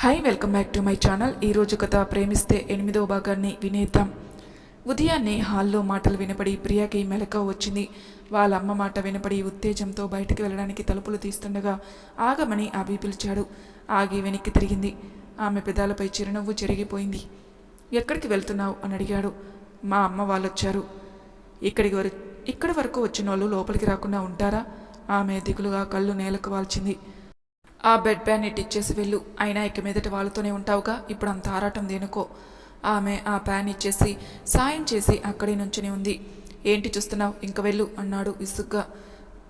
Hi welcome back to my channel ఈరోజు కథ ప్రేమిస్తే ఎనిమిదవ భాగాన్ని వినేద్దాం. ఉదయాన్నే హాల్లో మాటలు వినపడి ప్రియాకి మెలక వచ్చింది. వాళ్ళ అమ్మ మాట వినపడి ఉత్తేజంతో బయటికి వెళ్ళడానికి తలుపులు తీస్తుండగా ఆగమని అభి పిలిచాడు. ఆగి వెనక్కి తిరిగింది. ఆమె పెదాలపై చిరునవ్వు చెరిగిపోయింది. ఎక్కడికి వెళ్తున్నావు? అని అడిగాడు. మా అమ్మ వాళ్ళొచ్చారు. ఇక్కడికి వరకు ఇక్కడి వరకు వచ్చిన వాళ్ళు లోపలికి రాకుండా ఉంటారా? ఆమె దిగులుగా కళ్ళు నేలకు వాల్చింది. ఆ బెడ్ బ్యాన్ ఇచ్చేసి వెళ్ళు. అయినా ఇక మీదట వాళ్ళతోనే ఉంటావుగా? ఇప్పుడు అంత ఆరాటం దేనుకో? ఆమె ఆ ప్యాన్ ఇచ్చేసి సాయం చేసి అక్కడి నుంచుని ఉంది. ఏంటి చూస్తున్నావు? ఇంక వెళ్ళు అన్నాడు విసుగ్గా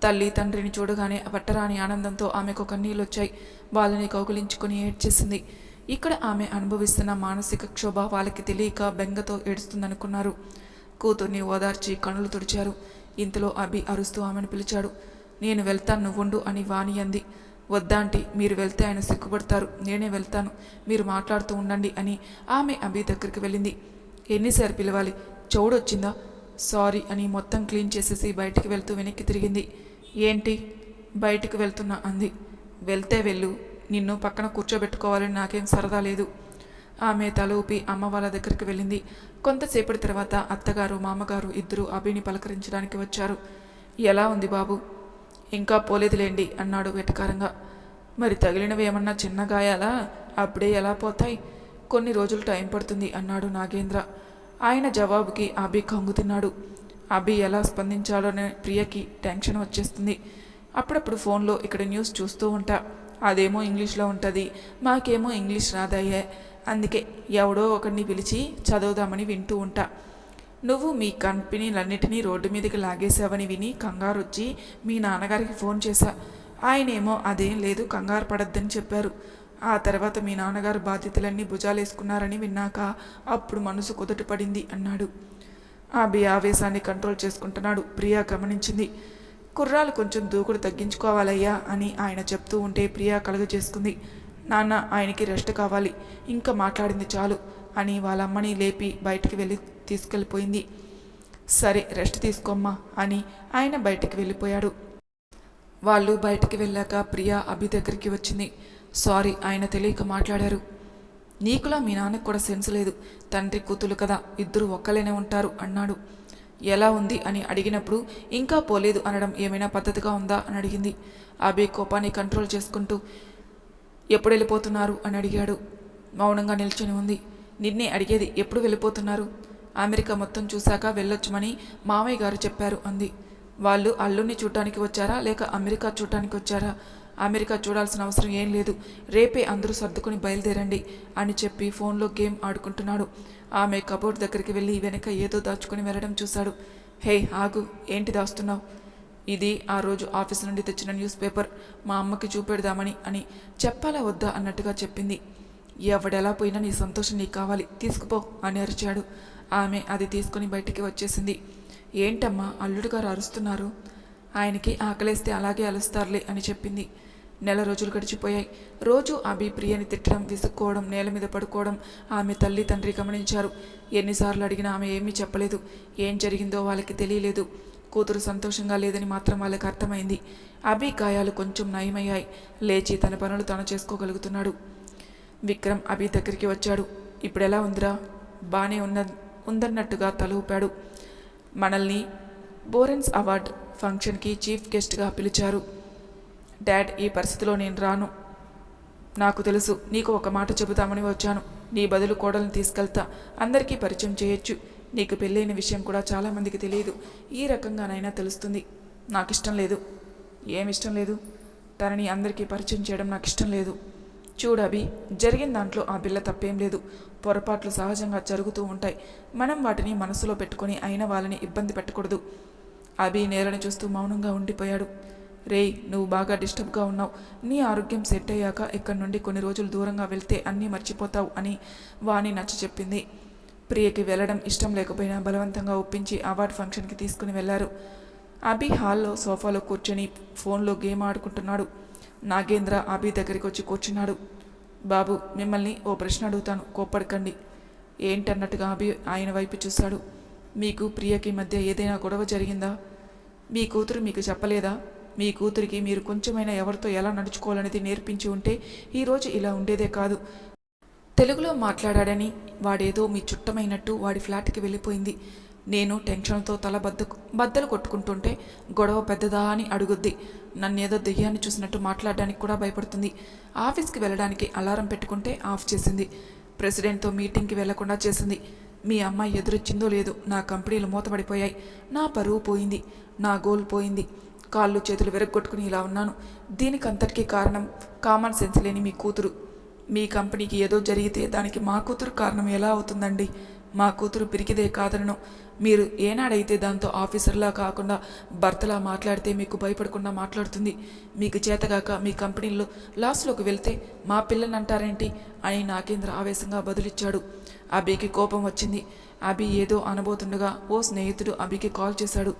తల్లి తండ్రిని చూడగానే పట్టరాని ఆనందంతో ఆమెకు కన్నీళ్ళు వచ్చాయి వాళ్ళని కౌగులించుకుని ఏడ్చేసింది. ఇక్కడ ఆమె అనుభవిస్తున్న మానసిక క్షోభ వాళ్ళకి తెలియక బెంగతో ఏడుస్తుందనుకున్నారు. కూతుర్ని ఓదార్చి కనులు తుడిచారు. ఇంతలో అభి అరుస్తూ ఆమెను పిలిచాడు. నేను వెళ్తాను నువ్వుండు అని వాణి అంది. వద్దాంటి మీరు వెళ్తే ఆయన సిగ్గుపడతారు నేనే వెళ్తాను మీరు మాట్లాడుతూ ఉండండి అని ఆమె అభి దగ్గరికి వెళ్ళింది. ఎన్నిసార్లు పిలవాలి? చౌడొచ్చిందా? సారీ అని మొత్తం క్లీన్ చేసేసి బయటికి వెళ్తూ వెనక్కి తిరిగింది. ఏంటి? బయటికి వెళ్తున్నా అంది. వెళ్తే వెళ్ళు నిన్ను పక్కన కూర్చోబెట్టుకోవాలని నాకేం సరదా లేదు. ఆమె తల ఊపి అమ్మ వాళ్ళ దగ్గరికి వెళ్ళింది. కొంతసేపటి తర్వాత అత్తగారు మామగారు ఇద్దరు అభిని పలకరించడానికి వచ్చారు. ఎలా ఉంది బాబు? ఇంకా పోలేదులేండి అన్నాడు వెటకారంగా. మరి తగిలినవి ఏమన్నా చిన్న గాయాలా? అప్పుడే ఎలా పోతాయి? కొన్ని రోజులు టైం పడుతుంది అన్నాడు నాగేంద్ర. ఆయన జవాబుకి అభి కంగుతిన్నాడు అభి ఎలా స్పందించాలోనే ప్రియకి టెన్షన్ వచ్చేస్తుంది. అప్పుడప్పుడు ఫోన్లో ఇక్కడ న్యూస్ చూస్తూ ఉంటా. అదేమో ఇంగ్లీష్లో ఉంటుంది. మాకేమో ఇంగ్లీష్ రాదయ్యే. అందుకే ఎవడో ఒకరిని పిలిచి చదువుదామని వింటూ ఉంటా. నువ్వు మీ కంపెనీలన్నిటినీ రోడ్డు మీదకి లాగేశావని విని కంగారు వచ్చి మీ నాన్నగారికి ఫోన్ చేశా. ఆయనేమో అదేం లేదు కంగారు పడద్దని చెప్పారు. ఆ తర్వాత మీ నాన్నగారు బాధ్యతలన్నీ భుజాలేసుకున్నారని విన్నాక అప్పుడు మనసు కుదట పడింది అన్నాడు. అభి ఆవేశాన్ని కంట్రోల్ చేసుకుంటున్నాడు. ప్రియా గమనించింది. కుర్రాలు కొంచెం దూకుడు తగ్గించుకోవాలయ్యా అని ఆయన చెప్తూ ఉంటే ప్రియా కలుగ చేసుకుంది నాన్న ఆయనకి రెస్ట్ కావాలి. ఇంకా మాట్లాడింది చాలు. అని వాళ్ళ అమ్మని లేపి బయటికి వెళ్ళి తీసుకెళ్ళిపోయింది. సరే రెస్ట్ తీసుకోమ్మా అని ఆయన బయటికి వెళ్ళిపోయాడు. వాళ్ళు బయటికి వెళ్ళాక ప్రియా అభి దగ్గరికి వచ్చింది. సారీ ఆయన తెలియక మాట్లాడారు. నీకులా మీ నాన్నకు కూడా సెన్స్ లేదు. తండ్రి కూతులు కదా ఇద్దరు ఒక్కలేనే ఉంటారు అన్నాడు. ఎలా ఉంది అని అడిగినప్పుడు ఇంకా పోలేదు అనడం ఏమైనా పద్ధతిగా ఉందా అని అడిగింది. అభి కోపాన్ని కంట్రోల్ చేసుకుంటూ ఎప్పుడు వెళ్ళిపోతున్నారు అని అడిగాడు. మౌనంగా నిల్చొని ఉంది. నిన్నే అడిగేది ఎప్పుడు వెళ్ళిపోతున్నారు? అమెరికా మొత్తం చూశాక వెళ్ళొచ్చమని మామయ్య గారు చెప్పారు అంది. వాళ్ళు అల్లుని చూడటానికి వచ్చారా లేక అమెరికా చూడటానికి వచ్చారా? అమెరికా చూడాల్సిన అవసరం ఏం లేదు. రేపే అందరూ సర్దుకుని బయలుదేరండి అని చెప్పి ఫోన్లో గేమ్ ఆడుకుంటున్నాడు. ఆమె కబోర్డ్ దగ్గరికి వెళ్ళి వెనక ఏదో దాచుకుని వెళ్ళడం చూశాడు. హే ఆగు ఏంటి దాస్తున్నావు? ఇది ఆ రోజు ఆఫీస్ నుండి తెచ్చిన న్యూస్ పేపర్ మా అమ్మకి చూపెడదామని అని చెప్పాలా వద్దా అన్నట్టుగా చెప్పింది. ఎవడెలా పోయినా నీ సంతోషం నీకు కావాలి. తీసుకుపో అని అరిచాడు. ఆమె అది తీసుకుని బయటికి వచ్చేసింది. ఏంటమ్మా అల్లుడు గారు అరుస్తున్నారు? ఆయనకి ఆకలేస్తే అలాగే అలుస్తారులే అని చెప్పింది. నెల రోజులు గడిచిపోయాయి. రోజు అభి ప్రియని తిట్టడం విసుక్కోవడం నేల మీద పడుకోవడం ఆమె తల్లి తండ్రి గమనించారు. ఎన్నిసార్లు అడిగినా ఆమె ఏమీ చెప్పలేదు. ఏం జరిగిందో వాళ్ళకి తెలియలేదు. కూతురు సంతోషంగా లేదని మాత్రం వాళ్ళకి అర్థమైంది. అభి గాయాలు కొంచెం నయమయ్యాయి. లేచి తన పనులు తాను చేసుకోగలుగుతున్నాడు. విక్రమ్ అభి దగ్గరికి వచ్చాడు. ఇప్పుడు ఎలా ఉందిరా? బాగానే ఉన్న ఉందన్నట్టుగా తలూపాడు మనల్ని బోరెన్స్ అవార్డ్ ఫంక్షన్కి చీఫ్ గెస్ట్గా పిలిచారు. డాడ్ ఈ పరిస్థితిలో నేను రాను. నాకు తెలుసు నీకు ఒక మాట చెబుతామని వచ్చాను. నీ బదులు కోడలను తీసుకెళ్తా. అందరికీ పరిచయం చేయొచ్చు. నీకు పెళ్ళైన విషయం కూడా చాలామందికి తెలియదు. ఈ రకంగానైనా తెలుస్తుంది. నాకు ఇష్టం లేదు. ఏమిష్టం లేదు? తనని అందరికీ పరిచయం చేయడం నాకు ఇష్టం లేదు. చూడు అభి జరిగిన దాంట్లో ఆ పిల్ల తప్పేం లేదు. పొరపాట్లు సహజంగా జరుగుతూ ఉంటాయి. మనం వాటిని మనసులో పెట్టుకొని అయిన వాళ్ళని ఇబ్బంది పెట్టకూడదు. అభి నేలని చూస్తూ మౌనంగా ఉండిపోయాడు. రేయ్ నువ్వు బాగా డిస్టర్బ్గా ఉన్నావు. నీ ఆరోగ్యం సెట్ అయ్యాక ఇక్కడి నుండి కొన్ని రోజులు దూరంగా వెళ్తే అన్నీ మర్చిపోతావు అని వాణి నచ్చ చెప్పింది. ప్రియకి వెళ్ళడం ఇష్టం లేకపోయినా బలవంతంగా ఒప్పించి అవార్డ్ ఫంక్షన్కి తీసుకుని వెళ్ళారు. అభి హాల్లో సోఫాలో కూర్చొని ఫోన్లో గేమ్ ఆడుకుంటున్నాడు. నాగేంద్ర అభి దగ్గరికి వచ్చి కూర్చున్నాడు. బాబు మిమ్మల్ని ఓ ప్రశ్న అడుగుతాను. కోప్పడకండి. ఏంటన్నట్టుగా అభి ఆయన వైపు చూశాడు మీకు ప్రియకి మధ్య ఏదైనా గొడవ జరిగిందా? మీ కూతురు మీకు చెప్పలేదా? మీ కూతురికి మీరు కొంచెమైనా ఎవరితో ఎలా నడుచుకోవాలనేది నేర్పించి ఉంటే ఈరోజు ఇలా ఉండేదే కాదు. తెలుగులో మాట్లాడాడని వాడేదో మీ చుట్టమైనట్టు వాడి ఫ్లాట్కి వెళ్ళిపోయింది. నేను టెన్షన్తో తల బద్ద బద్దలు కొట్టుకుంటుంటే గొడవ పెద్దదా అని అడుగుద్ది. నన్నేదో దెయ్యాన్ని చూసినట్టు మాట్లాడడానికి కూడా భయపడుతుంది. ఆఫీస్కి వెళ్ళడానికి అలారం పెట్టుకుంటే ఆఫ్ చేసింది. ప్రెసిడెంట్తో మీటింగ్కి వెళ్ళకుండా చేసింది. మీ అమ్మాయి ఎదురొచ్చిందో లేదో నా కంపెనీలు మూతపడిపోయాయి. నా పరువు పోయింది. నా గోల్ పోయింది. కాళ్ళు చేతులు విరగ్గొట్టుకుని ఇలా ఉన్నాను. దీనికంతటికీ కారణం కామన్ సెన్స్ లేని మీ కూతురు. మీ కంపెనీకి ఏదో జరిగితే దానికి మా కూతురు కారణం ఎలా అవుతుందండి? మా కూతురు పిరికిదే కాదనను. మీరు ఏనాడైతే దాంతో ఆఫీసర్లా కాకుండా భర్తలా మాట్లాడితే మీకు భయపడకుండా మాట్లాడుతుంది. మీకు చేతగాక మీ కంపెనీలో లాస్లోకి వెళ్తే మా పిల్లని అంటారేంటి అని నాకేంద్ర ఆవేశంగా బదులిచ్చాడు. అభికి కోపం వచ్చింది. అభి ఏదో అనబోతుండగా ఓ స్నేహితుడు అభికి కాల్ చేశాడు.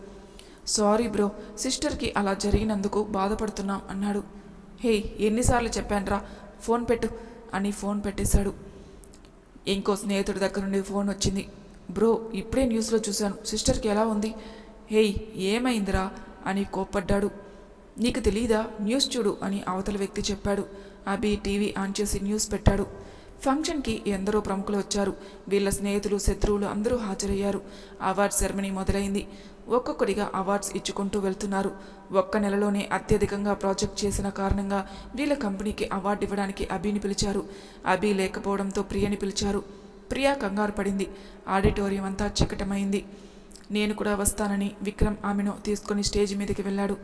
సారీ బ్రో సిస్టర్కి అలా జరిగినందుకు బాధపడుతున్నాం అన్నాడు. హే ఎన్నిసార్లు చెప్పానురా? ఫోన్ పెట్టు అని ఫోన్ పెట్టేశాడు. ఇంకో స్నేహితుడి దగ్గర నుండి ఫోన్ వచ్చింది. బ్రో ఇప్పుడే న్యూస్లో చూశాను. సిస్టర్కి ఎలా ఉంది? హేయ్ ఏమైందిరా? అని కోప్పడ్డాడు. నీకు తెలీదా? న్యూస్ చూడు అని అవతల వ్యక్తి చెప్పాడు. అభి టీవీ ఆన్ చేసి న్యూస్ పెట్టాడు. ఫంక్షన్కి ఎందరో ప్రముఖులు వచ్చారు. వీళ్ళ స్నేహితులు శత్రువులు అందరూ హాజరయ్యారు. అవార్డ్ సెరమనీ మొదలైంది. ఒక్కొక్కడిగా అవార్డ్స్ ఇచ్చుకుంటూ వెళ్తున్నారు. ఒక్క నెలలోనే అత్యధికంగా ప్రాజెక్ట్ చేసిన కారణంగా వీళ్ళ కంపెనీకి అవార్డు ఇవ్వడానికి అభిని పిలిచారు. అభి లేకపోవడంతో ప్రియని పిలిచారు. ప్రియా కంగారు పడింది. ఆడిటోరియం అంతా చికటమైంది. నేను కూడా వస్తానని విక్రమ్ ఆమెను తీసుకొని స్టేజ్ మీదకి వెళ్ళాడు.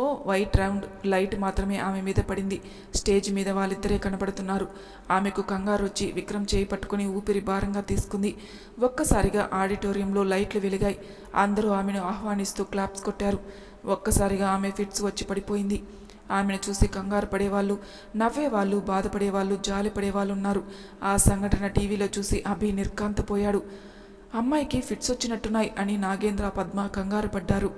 ఓ వైట్ రౌండ్ లైట్ మాత్రమే ఆమె మీద పడింది. స్టేజ్ మీద వాళ్ళిద్దరే కనపడుతున్నారు ఆమెకు కంగారు వచ్చి విక్రమ్ చేయి పట్టుకుని ఊపిరి భారంగా తీసుకుంది. ఒక్కసారిగా ఆడిటోరియంలో లైట్లు వెలిగాయి. అందరూ ఆమెను ఆహ్వానిస్తూ క్లాప్స్ కొట్టారు. ఒక్కసారిగా ఆమె ఫిట్స్ వచ్చి పడిపోయింది. ఆమెను చూసి కంగారు పడేవాళ్ళు నవ్వేవాళ్ళు బాధపడేవాళ్ళు జాలి పడేవాళ్ళు ఉన్నారు. ఆ సంఘటన టీవీలో చూసి అభి నిర్కాంతపోయాడు అమ్మాయికి ఫిట్స్ వచ్చినట్టున్నాయి అని నాగేంద్ర పద్మ కంగారు పడ్డారు.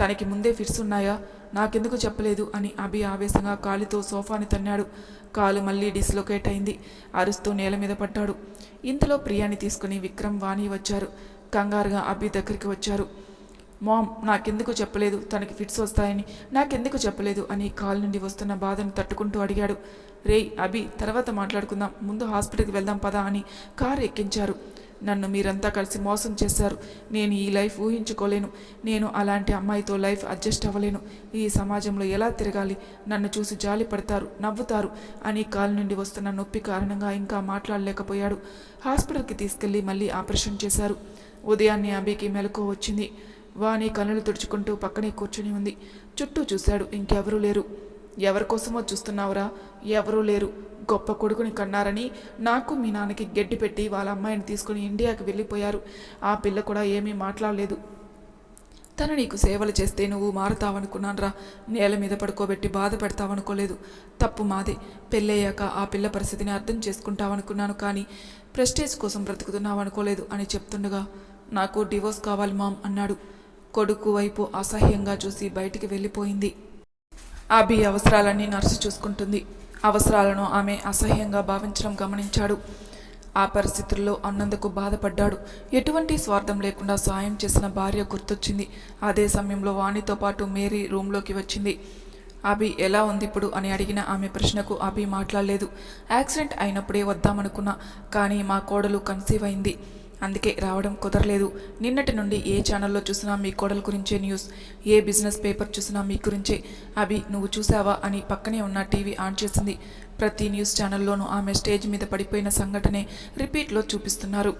తనకి ముందే ఫిట్స్ ఉన్నాయా? నాకెందుకు చెప్పలేదు అని అభి ఆవేశంగా కాలితో సోఫాని తన్నాడు. కాలు మళ్ళీ డిస్లొకేట్ అయింది. అరుస్తూ నేల మీద పడ్డాడు. ఇంతలో ప్రియాని తీసుకుని విక్రమ్ వాణి వచ్చారు. కంగారుగా అభి దగ్గరికి వచ్చారు. మామ్ నాకెందుకు చెప్పలేదు? తనకి ఫిట్స్ వస్తాయని. నాకెందుకు చెప్పలేదు? అని కాల్ నుండి వస్తున్న బాధను తట్టుకుంటూ అడిగాడు. రేయ్ అభి తర్వాత మాట్లాడుకుందాం. ముందు హాస్పిటల్కి వెళ్దాం పదా అని కారు ఎక్కించారు. నన్ను మీరంతా కలిసి మోసం చేశారు. నేను ఈ లైఫ్ ఊహించుకోలేను. నేను అలాంటి అమ్మాయితో లైఫ్ అడ్జస్ట్ అవ్వలేను. ఈ సమాజంలో ఎలా తిరగాలి? నన్ను చూసి జాలి పడతారు నవ్వుతారు. అని కాలు నుండి వస్తున్న నొప్పి కారణంగా ఇంకా మాట్లాడలేకపోయాడు. హాస్పిటల్కి తీసుకెళ్ళి మళ్ళీ ఆపరేషన్ చేశారు. ఉదయాన్నే అభికి మెలకు వచ్చింది. వాణి కనులు తుడుచుకుంటూ పక్కనే కూర్చుని ఉంది. చుట్టూ చూశాడు ఇంకెవరూ లేరు. ఎవరి కోసమో చూస్తున్నావురా? ఎవరూ లేరు. గొప్ప కొడుకుని కన్నారని నాకు మీ నాన్నకి గడ్డి పెట్టి వాళ్ళ అమ్మాయిని తీసుకుని ఇండియాకి వెళ్ళిపోయారు. ఆ పిల్ల కూడా ఏమీ మాట్లాడలేదు. తను నీకు సేవలు చేస్తే నువ్వు మారుతావనుకున్నానరా. నేల మీద పడుకోబెట్టి బాధ పెడతావనుకోలేదు. తప్పు మాదే. పెళ్ళయ్యాక ఆ పిల్ల పరిస్థితిని అర్థం చేసుకుంటావనుకున్నాను కానీ ప్రెస్టేజ్ కోసం బ్రతుకుతున్నావనుకోలేదు అని చెప్తుండగా నాకు డివోర్స్ కావాలి మామ్ అన్నాడు. కొడుకు వైపు అసహ్యంగా చూసి బయటికి వెళ్ళిపోయింది. అభి అవసరాలన్నీ నర్సు చూసుకుంటుంది. అవసరాలను ఆమె అసహ్యంగా భావించడం గమనించాడు. ఆ పరిస్థితుల్లో అన్నందుకు బాధపడ్డాడు. ఎటువంటి స్వార్థం లేకుండా సాయం చేసిన భార్య గుర్తొచ్చింది. అదే సమయంలో వాణితో పాటు మేరీ రూమ్లోకి వచ్చింది. అభి ఎలా ఉంది ఇప్పుడు? అని అడిగిన ఆమె ప్రశ్నకు అభి మాట్లాడలేదు. యాక్సిడెంట్ అయినప్పుడే వద్దామనుకున్నా కానీ మా కోడలు కన్సీవ్ అయింది. అందుకే రావడం కుదరలేదు. నిన్నటి నుండి ఏ ఛానల్లో చూసినా మీ కోడల గురించే న్యూస్ ఏ బిజినెస్ పేపర్ చూసినా మీ గురించే. అవి నువ్వు చూసావా అని పక్కనే ఉన్న టీవీ ఆన్ చేసింది. ప్రతి న్యూస్ ఛానల్లోనూ ఆమె స్టేజ్ మీద పడిపోయిన సంఘటనే రిపీట్లో చూపిస్తున్నారు.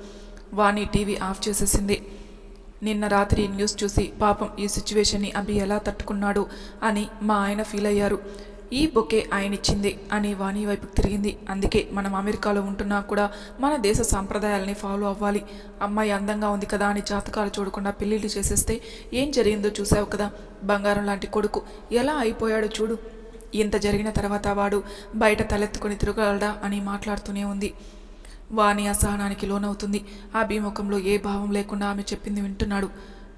వాణి టీవీ ఆఫ్ చేసేసింది. నిన్న రాత్రి న్యూస్ చూసి పాపం ఈ సిచ్యువేషన్ని అభి ఎలా తట్టుకున్నాడు? అని మా ఆయన ఫీల్ అయ్యారు ఈ బొకే ఆయన ఇచ్చింది అని వాణి వైపుకి తిరిగింది. అందుకే మనం అమెరికాలో ఉంటున్నా కూడా మన దేశ సాంప్రదాయాలని ఫాలో అవ్వాలి. అమ్మాయి అందంగా ఉంది కదా అని జాతకాలు చూడకుండా పెళ్ళిళ్ళు చేసేస్తే ఏం జరిగిందో చూసావు కదా? బంగారం లాంటి కొడుకు ఎలా అయిపోయాడో చూడు. ఇంత జరిగిన తర్వాత వాడు బయట తలెత్తుకొని తిరగలడా అని మాట్లాడుతూనే ఉంది. వాణి అసహనానికి లోనవుతుంది. ఆ ఏ భావం లేకుండా ఆమె చెప్పింది వింటున్నాడు.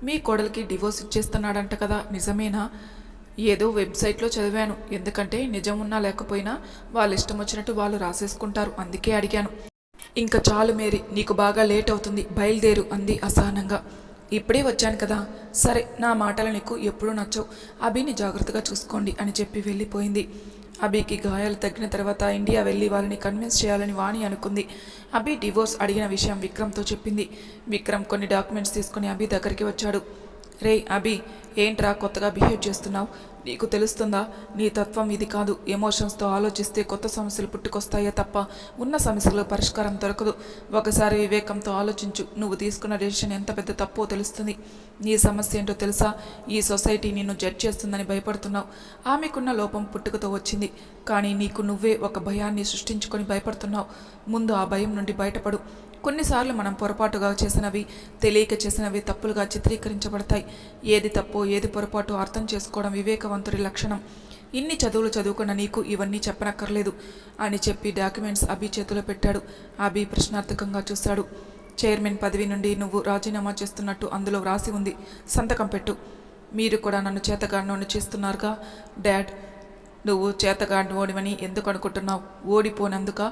మీ కోడలికి డివోర్స్ ఇచ్చేస్తున్నాడంట కదా. నిజమేనా? ఏదో వెబ్సైట్లో చదివాను. ఎందుకంటే నిజం ఉన్నా లేకపోయినా వాళ్ళ ఇష్టం వచ్చినట్టు వాళ్ళు రాసేసుకుంటారు. అందుకే అడిగాను. ఇంకా చాలు మేరీ నీకు బాగా లేట్ అవుతుంది బయలుదేరు అంది అసహనంగా. ఇప్పుడే వచ్చాను కదా. సరే నా మాటలు నీకు ఎప్పుడూ నచ్చవు. అభిని జాగ్రత్తగా చూసుకోండి అని చెప్పి వెళ్ళిపోయింది. అభికి గాయాలు తగ్గిన తర్వాత ఇండియా వెళ్ళి వాళ్ళని కన్విన్స్ చేయాలని వాణి అనుకుంది. అభి డివోర్స్ అడిగిన విషయం విక్రమ్తో చెప్పింది. విక్రమ్ కొన్ని డాక్యుమెంట్స్ తీసుకుని అభి దగ్గరికి వచ్చాడు. రే అభి ఏంట్రా కొత్తగా బిహేవ్ చేస్తున్నావు? నీకు తెలుస్తుందా? నీ తత్వం ఇది కాదు. ఎమోషన్స్తో ఆలోచిస్తే కొత్త సమస్యలు పుట్టుకొస్తాయే తప్ప ఉన్న సమస్యలు పరిష్కారం దొరకదు. ఒకసారి వివేకంతో ఆలోచించు. నువ్వు తీసుకున్న డెసిషన్ ఎంత పెద్ద తప్పో తెలుస్తుంది. నీ సమస్య ఏంటో తెలుసా? ఈ సొసైటీ నిన్ను జడ్జ్ చేస్తుందని భయపడుతున్నావు. ఆమెకున్న లోపం పుట్టుకతో వచ్చింది. కానీ నీకు నువ్వే ఒక భయాన్ని సృష్టించుకొని భయపడుతున్నావు. ముందు ఆ భయం నుండి బయటపడు. కొన్నిసార్లు మనం పొరపాటుగా చేసినవి తెలియక చేసినవి తప్పులుగా చిత్రీకరించబడతాయి. ఏది తప్పు ఏది పొరపాటు అర్థం చేసుకోవడం వివేకవంతుడి లక్షణం. ఇన్ని చదువులు చదువుకున్న నీకు ఇవన్నీ చెప్పనక్కర్లేదు అని చెప్పి డాక్యుమెంట్స్ అభి చేతిలో పెట్టాడు. అభి ప్రశ్నార్థకంగా చూశాడు. చైర్మన్ పదవి నుండి నువ్వు రాజీనామా చేస్తున్నట్టు అందులో వ్రాసి ఉంది. సంతకం పెట్టు. మీరు కూడా నన్ను చేతగాడినోని చేస్తున్నారుగా? డాడ్ నువ్వు చేతగాడిని ఓడివని ఎందుకు అనుకుంటున్నావు? ఓడిపోనందుక?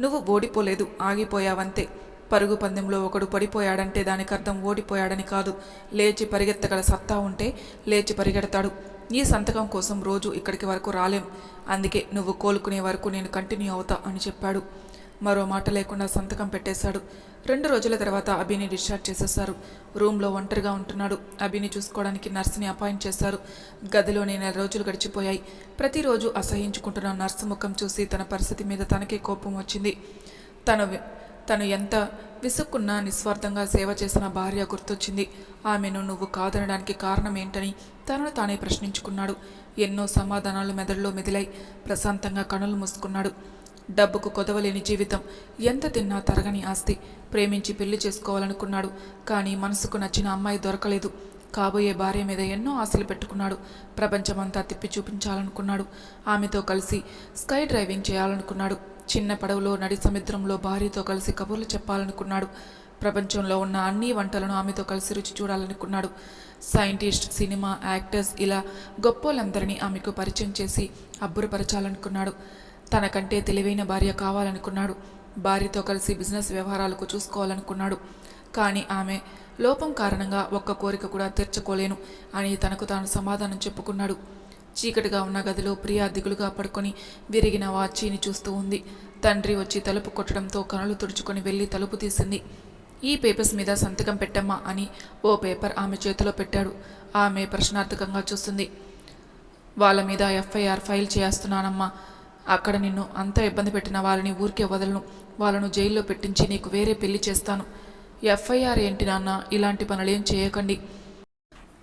నువ్వు ఓడిపోలేదు ఆగిపోయావంతే. పరుగు పందెంలో ఒకడు పడిపోయాడంటే దానికి అర్థం ఓడిపోయాడని కాదు. లేచి పరిగెత్తగల సత్తా ఉంటే లేచి పరిగెడతాడు. ఈ సంతకం కోసం రోజు ఇక్కడికి వరకు రాలేం. అందుకే నువ్వు కోలుకునే వరకు నేను కంటిన్యూ అవుతా అని చెప్పాడు. మరో మాట లేకుండా సంతకం పెట్టేశాడు. రెండు రోజుల తర్వాత అభిని డిశ్చార్జ్ చేసేశారు. రూమ్లో ఒంటరిగా ఉంటున్నాడు. అభిని చూసుకోవడానికి నర్సుని అపాయింట్ చేశారు. గదిలోనే నెల రోజులు గడిచిపోయాయి. ప్రతిరోజు అసహించుకుంటున్న నర్సు ముఖం చూసి తన పరిస్థితి మీద తనకే కోపం వచ్చింది. తను తను ఎంత విసుక్కున్నా నిస్వార్థంగా సేవ చేసిన భార్య గుర్తొచ్చింది. ఆమెను నువ్వు కాదనడానికి కారణం ఏంటని తనను తానే ప్రశ్నించుకున్నాడు. ఎన్నో సమాధానాలు మెదడులో మెదిలై ప్రశాంతంగా కనులు మూసుకున్నాడు. డబ్బుకు కొదవలేని జీవితం. ఎంత తిన్నా తరగని ఆస్తి. ప్రేమించి పెళ్ళి చేసుకోవాలనుకున్నాడు. కానీ మనసుకు నచ్చిన అమ్మాయి దొరకలేదు. కాబోయే భార్య మీద ఎన్నో ఆశలు పెట్టుకున్నాడు. ప్రపంచమంతా తిప్పి చూపించాలనుకున్నాడు. ఆమెతో కలిసి స్కై డ్రైవింగ్ చేయాలనుకున్నాడు. చిన్న పడవలో నడి సముద్రంలో భార్యతో కలిసి కబుర్లు చెప్పాలనుకున్నాడు. ప్రపంచంలో ఉన్న అన్ని వంటలను ఆమెతో కలిసి రుచి చూడాలనుకున్నాడు. సైంటిస్ట్ సినిమా యాక్టర్స్ ఇలా గొప్పోళ్ళందరినీ ఆమెకు పరిచయం చేసి అబ్బురపరచాలనుకున్నాడు. తనకంటే తెలివైన భార్య కావాలనుకున్నాడు. భార్యతో కలిసి బిజినెస్ వ్యవహారాలకు చూసుకోవాలనుకున్నాడు. కానీ ఆమె లోపం కారణంగా ఒక్క కోరిక కూడా తీర్చుకోలేను అని తనకు తాను సమాధానం చెప్పుకున్నాడు. చీకటిగా ఉన్న గదిలో ప్రియా దిగులుగా పడుకొని విరిగిన వాచీని చూస్తూ ఉంది. తండ్రి వచ్చి తలుపు కొట్టడంతో కనులు తుడుచుకొని వెళ్ళి తలుపు తీసింది. ఈ పేపర్స్ మీద సంతకం పెట్టమ్మా అని ఓ పేపర్ ఆమె చేతిలో పెట్టాడు. ఆమె ప్రశ్నార్థకంగా చూస్తుంది. వాళ్ళ మీద ఎఫ్ఐఆర్ ఫైల్ చేస్తున్నానమ్మా. అక్కడ నిన్ను అంత ఇబ్బంది పెట్టిన వాళ్ళని ఊరికే వదలను. వాళ్ళను జైల్లో పెట్టించి నీకు వేరే పెళ్ళి చేస్తాను. ఎఫ్ఐఆర్ ఏంటి నాన్న? ఇలాంటి పనులేం చేయకండి.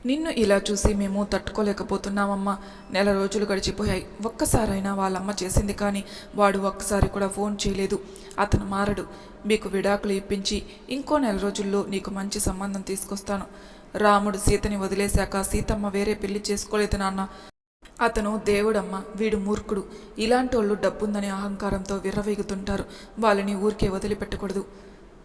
నిన్ను ఇలా చూసి మేము తట్టుకోలేకపోతున్నామమ్మా. నెల రోజులు గడిచిపోయాయి. ఒక్కసారైనా వాళ్ళమ్మ చేసింది కానీ వాడు ఒక్కసారి కూడా ఫోన్ చేయలేదు. అతను మారడు. మీకు విడాకులు ఇప్పించి ఇంకో నెల రోజుల్లో నీకు మంచి సంబంధం తీసుకొస్తాను. రాముడు సీతని వదిలేశాక సీతమ్మ వేరే పెళ్ళి చేసుకోలేదు నాన్న. అతను దేవుడమ్మ వీడు మూర్ఖుడు. ఇలాంటోళ్ళు డబ్బుందనే అహంకారంతో విర్రవీగుతుంటారు. వాళ్ళని ఊరికే వదిలిపెట్టకూడదు.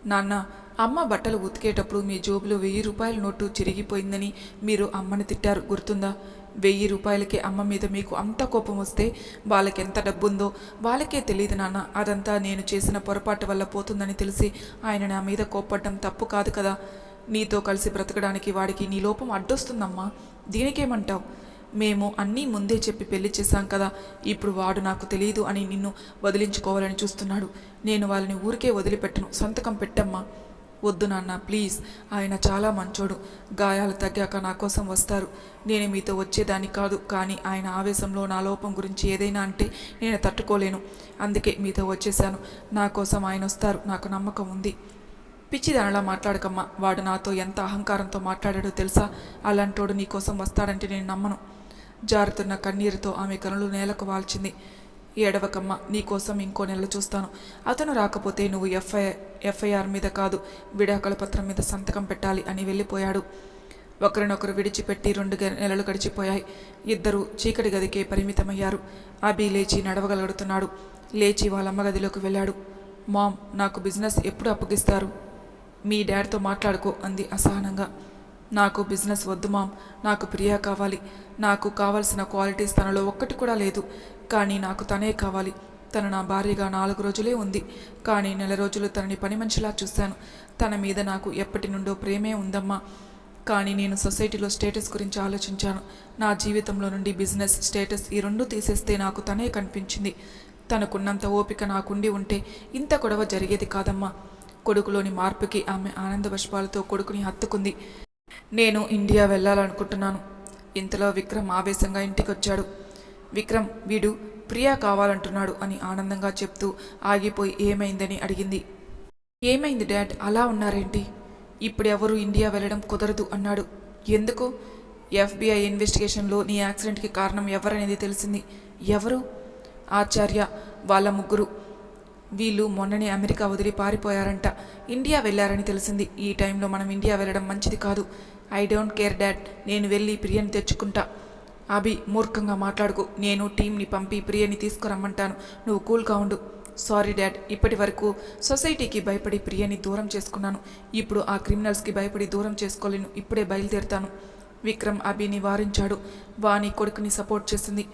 నాన్న అమ్మ బట్టలు ఉతికేటప్పుడు మీ జోబులో వెయ్యి రూపాయల నోటు చిరిగిపోయిందని మీరు అమ్మని తిట్టారు గుర్తుందా? వెయ్యి రూపాయలకి అమ్మ మీద మీకు అంత కోపం వస్తే వాళ్ళకెంత డబ్బుందో వాళ్ళకే తెలియదు నాన్న. అదంతా నేను చేసిన పొరపాటు వల్ల పోతుందని తెలిసి ఆయన నా మీద కోప్పడడం తప్పు కాదు కదా. నీతో కలిసి బ్రతకడానికి వాడికి నీ లోపం అడ్డొస్తుందమ్మా. దీనికేమంటావు? మేము అన్నీ ముందే చెప్పి పెళ్ళి చేశాం కదా. ఇప్పుడు వాడు నాకు తెలియదు అని నిన్ను వదిలించుకోవాలని చూస్తున్నాడు. నేను వాళ్ళని ఊరికే వదిలిపెట్టను. సంతకం పెట్టమ్మా. వద్దు నాన్న ప్లీజ్. ఆయన చాలా మంచోడు. గాయాలు తగ్గాక నా కోసం వస్తారు. నేను మీతో వచ్చేదాన్ని కాదు కానీ ఆయన ఆవేశంలో నా లోపం గురించి ఏదైనా అంటే నేను తట్టుకోలేను. అందుకే మీతో వచ్చేసాను నా కోసం ఆయన వస్తారు. నాకు నమ్మకం ఉంది. పిచ్చిదానిలా మాట్లాడకమ్మా. వాడు నాతో ఎంత అహంకారంతో మాట్లాడాడో తెలుసా? అలాంటోడు నీ కోసం వస్తాడంటే నేను నమ్మను. జారుతున్న కన్నీరుతో ఆమె కనులు నేలకు వాల్చింది. ఏడవకమ్మ నీకోసం ఇంకో నెల చూస్తాను. అతను రాకపోతే నువ్వు ఎఫ్ఐ ఎఫ్ఐఆర్ మీద కాదు విడాకుల పత్రం మీద సంతకం పెట్టాలి అని వెళ్ళిపోయాడు. ఒకరినొకరు విడిచిపెట్టి రెండు గ- నెలలు గడిచిపోయాయి. ఇద్దరు చీకటి గదికే పరిమితమయ్యారు. అభి లేచి నడవగలుగుతున్నాడు. లేచి వాళ్ళమ్మ గదిలోకి వెళ్ళాడు. మామ్ నాకు బిజినెస్ ఎప్పుడు అప్పగిస్తారు? మీ డాడ్తో మాట్లాడుకో అంది అసహనంగా. నాకు బిజినెస్ వద్దు మామ్. నాకు ప్రియా కావాలి. నాకు కావలసిన క్వాలిటీస్ తనలో ఒక్కటి కూడా లేదు. కానీ నాకు తనే కావాలి. తను నా భార్యగా నాలుగు రోజులే ఉంది. కానీ నెల రోజులు తనని పని మనిషిలా చూశాను. తన మీద నాకు ఎప్పటి నుండో ప్రేమే ఉందమ్మా. కానీ నేను సొసైటీలో స్టేటస్ గురించి ఆలోచించాను. నా జీవితంలో నుండి బిజినెస్ స్టేటస్ ఈ రెండు తీసేస్తే నాకు తనే కనిపించింది. తనకున్నంత ఓపిక నాకుండి ఉంటే ఇంత గొడవ జరిగేది కాదమ్మా. కొడుకులోని మార్పుకి ఆమె ఆనంద పుష్పాలతో కొడుకుని హత్తుకుంది. నేను ఇండియా వెళ్ళాలనుకుంటున్నాను. ఇంతలో విక్రమ్ ఆవేశంగా ఇంటికొచ్చాడు. విక్రమ్ వీడు ప్రియా కావాలంటున్నాడు అని ఆనందంగా చెప్తూ ఆగిపోయి ఏమైందని అడిగింది. ఏమైంది డాడ్? అలా ఉన్నారేంటి? ఇప్పుడు ఎవరు ఇండియా వెళ్ళడం కుదరదు అన్నాడు. ఎందుకు? ఎఫ్బిఐ ఇన్వెస్టిగేషన్లో నీ యాక్సిడెంట్కి కారణం ఎవరనేది తెలిసింది. ఎవరు? ఆచార్య వాళ్ళ ముగ్గురు. వీళ్ళు మొన్ననే అమెరికా వదిలి పారిపోయారంట. ఇండియా వెళ్ళారని తెలిసింది. ఈ టైంలో మనం ఇండియా వెళ్ళడం మంచిది కాదు. I don't care dad. నేను వెళ్ళి ప్రియని తెచ్చుకుంటా. అభి మూర్ఖంగా మాట్లాడుకో. నేను టీంని పంపి ప్రియని తీసుకురమ్మంటాను. నువ్వు కూల్గా ఉండు. Sorry dad. ఇప్పటి వరకు సొసైటీకి భయపడి ప్రియని దూరం చేసుకున్నాను. ఇప్పుడు ఆ క్రిమినల్స్కి భయపడి దూరం చేసుకోలేను. ఇప్పుడే బయలుదేరుతాను. విక్రమ్ అభిని వారించాడు. వాని కొడుకుని సపోర్ట్ చేసింది.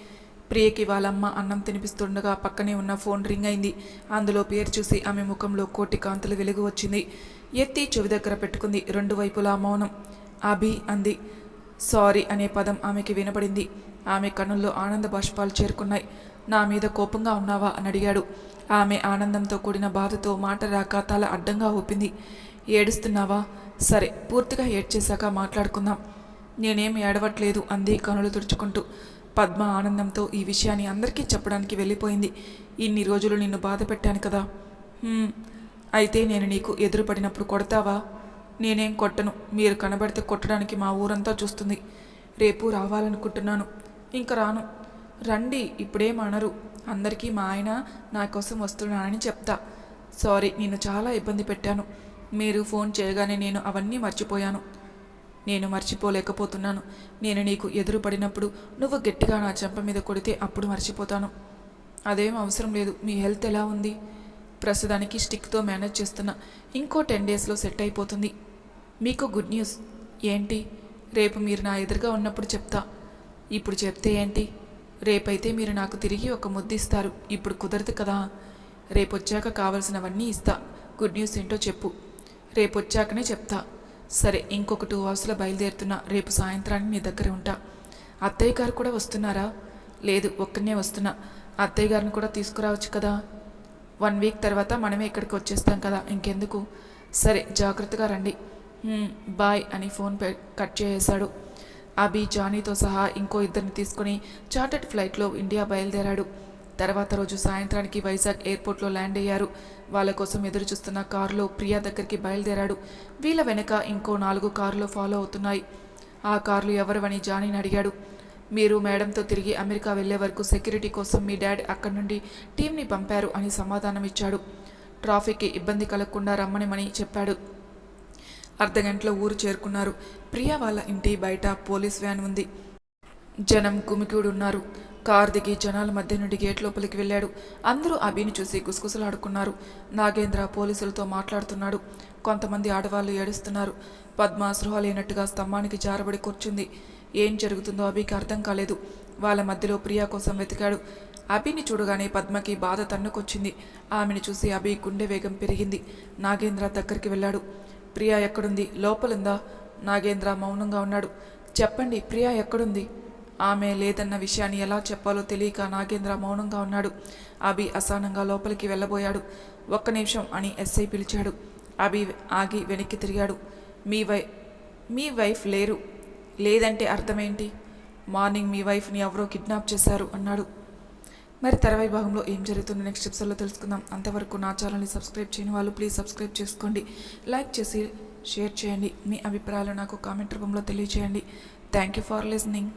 ప్రియకి వాళ్ళమ్మ అన్నం తినిపిస్తుండగా పక్కనే ఉన్న ఫోన్ రింగ్ అయింది. అందులో పేరు చూసి ఆమె ముఖంలో కోటి కాంతులు వెలుగు వచ్చింది. ఎత్తి చెవి దగ్గర పెట్టుకుంది రెండు వైపులా మౌనం. అభి అంది. సారీ అనే పదం ఆమెకి వినపడింది. ఆమె కన్నుల్లో ఆనంద బాష్పాలు చేరుకున్నాయి. నా మీద కోపంగా ఉన్నావా అని అడిగాడు. ఆమె ఆనందంతో కూడిన బాధతో మాట రాక తల అడ్డంగా ఊపింది. ఏడుస్తున్నావా? సరే పూర్తిగా ఏడ్చేశాక మాట్లాడుకుందాం. నేనేం ఏడవట్లేదు అంది కనులు తుడుచుకుంటూ. పద్మ ఆనందంతో ఈ విషయాన్ని అందరికీ చెప్పడానికి వెళ్ళిపోయింది. ఇన్ని రోజులు నిన్ను బాధ పెట్టాను కదా. అయితే నేను నీకు ఎదురుపడినప్పుడు కొడతావా? నేనేం కొట్టను. మీరు కనబడితే కొట్టడానికి మా ఊరంతా చూస్తుంది. రేపు రావాలనుకుంటున్నాను. ఇంకా రాను. రండి ఇప్పుడేం అనరు. అందరికీ మా ఆయన నా కోసం వస్తున్నానని చెప్తా. సారీ నిన్ను చాలా ఇబ్బంది పెట్టాను. మీరు ఫోన్ చేయగానే నేను అవన్నీ మర్చిపోయాను. నేను మర్చిపోలేకపోతున్నాను. నేను నీకు ఎదురుపడినప్పుడు నువ్వు గట్టిగా నా చెంప మీద కొడితే అప్పుడు మర్చిపోతాను. అదేం అవసరం లేదు. మీ హెల్త్ ఎలా ఉంది? ప్రస్తుతానికి స్టిక్తో మేనేజ్ చేస్తున్నా ఇంకో టెన్ డేస్లో సెట్ అయిపోతుంది. మీకు గుడ్ న్యూస్. ఏంటి? రేపు మీరు నా ఎదురుగా ఉన్నప్పుడు చెప్తా. ఇప్పుడు చెప్తే ఏంటి? రేపైతే మీరు నాకు తిరిగి ఒక ముద్దిస్తారు. ఇప్పుడు కుదరదు కదా. రేపొచ్చాక కావలసినవన్నీ ఇస్తా. గుడ్ న్యూస్ ఏంటో చెప్పు. రేపొచ్చాకనే చెప్తా. సరే ఇంకొక టూ అవర్స్లో బయలుదేరుతున్నా రేపు సాయంత్రానికి మీ దగ్గర ఉంటా. అత్తయ్య గారు కూడా వస్తున్నారా? లేదు ఒక్కనే వస్తున్నా. అత్తయ్య గారిని కూడా తీసుకురావచ్చు కదా? వన్ వీక్ తర్వాత మనమే ఇక్కడికి వచ్చేస్తాం కదా ఇంకెందుకు? సరే జాగ్రత్తగా రండి. బాయ్ అని ఫోన్ పే కట్ చేసేశాడు. అభి జానీతో సహా ఇంకో ఇద్దరిని తీసుకుని చార్టెడ్ ఫ్లైట్లో ఇండియా బయలుదేరాడు. తర్వాత రోజు సాయంత్రానికి వైజాగ్ ఎయిర్పోర్ట్లో ల్యాండ్ అయ్యారు. వాళ్ళ కోసం ఎదురుచూస్తున్న కారులో ప్రియా దగ్గరికి బయలుదేరాడు. వీళ్ళ వెనక ఇంకో నాలుగు కార్లు ఫాలో అవుతున్నాయి. ఆ కార్లు ఎవరివని జానీని అడిగాడు. మీరు మేడంతో తిరిగి అమెరికా వెళ్ళే వరకు సెక్యూరిటీ కోసం మీ డాడ్ అక్కడి నుండి టీంని పంపారు అని సమాధానం ఇచ్చాడు. ట్రాఫిక్కి ఇబ్బంది కలగకుండా రమ్మనిమని చెప్పాడు. అర్ధగంటలో ఊరు చేరుకున్నారు. ప్రియా వాళ్ళ ఇంటి బయట పోలీస్ వ్యాన్ ఉంది. జనం కుమికూడున్నారు. కార్ దిగి జనాల మధ్య నుండి గేట్ లోపలికి వెళ్ళాడు. అందరూ అభిని చూసి గుసగుసలాడుకున్నారు. నాగేంద్ర పోలీసులతో మాట్లాడుతున్నాడు. కొంతమంది ఆడవాళ్ళు ఏడుస్తున్నారు. పద్మ సృహ లేనట్టుగా స్తంభానికి జారబడి కూర్చుంది. ఏం జరుగుతుందో అభికి అర్థం కాలేదు. వాళ్ళ మధ్యలో ప్రియా కోసం వెతికాడు. అభిని చూడగానే పద్మకి బాధ తన్నుకొచ్చింది. ఆమెను చూసి అభి గుండె వేగం పెరిగింది. నాగేంద్ర దగ్గరికి వెళ్ళాడు. ప్రియా ఎక్కడుంది? లోపలుందా? నాగేంద్ర మౌనంగా ఉన్నాడు. చెప్పండి ప్రియా ఎక్కడుంది? ఆమె లేదన్న విషయాన్ని ఎలా చెప్పాలో తెలియక నాగేంద్ర మౌనంగా ఉన్నాడు. అభి అసహనంగా లోపలికి వెళ్ళబోయాడు. ఒక్క నిమిషం అని ఎస్ఐ పిలిచాడు. అభి ఆగి వెనక్కి తిరిగాడు. మీ వై మీ వైఫ్ లేరు. లేదంటే అర్థమేంటి? మార్నింగ్ మీ వైఫ్ని ఎవరో కిడ్నాప్ చేశారు అన్నాడు. మరి తర్వాయి భాగంలో ఏం జరుగుతుందో నెక్స్ట్ ఎపిసోడ్లో తెలుసుకుందాం. అంతవరకు నా ఛానల్ని సబ్స్క్రైబ్ చేయని వాళ్ళు ప్లీజ్ సబ్స్క్రైబ్ చేసుకోండి. లైక్ చేసి షేర్ చేయండి. మీ అభిప్రాయాలు నాకు కామెంట్ రూపంలో తెలియజేయండి థ్యాంక్ యూ ఫర్ లిజనింగ్